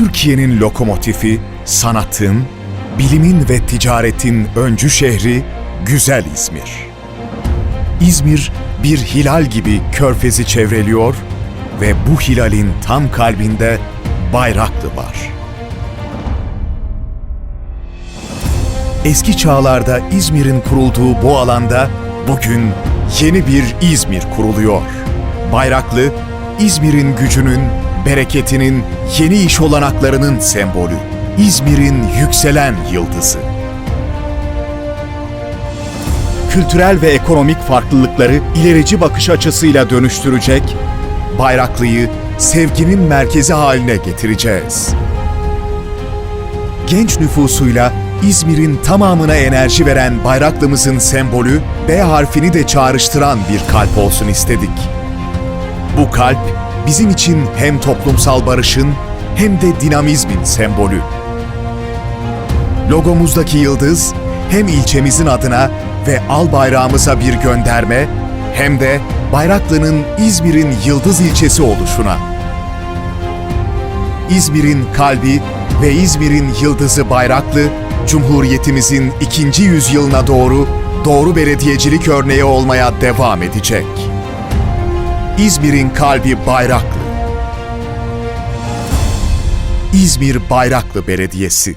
Türkiye'nin lokomotifi, sanatın, bilimin ve ticaretin öncü şehri güzel İzmir. İzmir bir hilal gibi körfezi çevreliyor ve bu hilalin tam kalbinde Bayraklı var. Eski çağlarda İzmir'in kurulduğu bu alanda bugün yeni bir İzmir kuruluyor. Bayraklı, İzmir'in gücünün, bereketinin, yeni iş olanaklarının sembolü. İzmir'in yükselen yıldızı. Kültürel ve ekonomik farklılıkları ilerici bakış açısıyla dönüştürecek, Bayraklı'yı sevginin merkezi haline getireceğiz genç nüfusuyla İzmir'in tamamına enerji veren bayraklımızın sembolü B harfini de çağrıştıran bir kalp olsun istedik. Bu kalp bizim için hem toplumsal barışın hem de dinamizmin sembolü. Logomuzdaki yıldız hem ilçemizin adına ve al bayrağımıza bir gönderme hem de Bayraklı'nın İzmir'in yıldız ilçesi oluşuna. İzmir'in kalbi ve İzmir'in yıldızı Bayraklı, Cumhuriyetimizin ikinci yüzyılına doğru doğru belediyecilik örneği olmaya devam edecek. İzmir'in kalbi Bayraklı. İzmir Bayraklı Belediyesi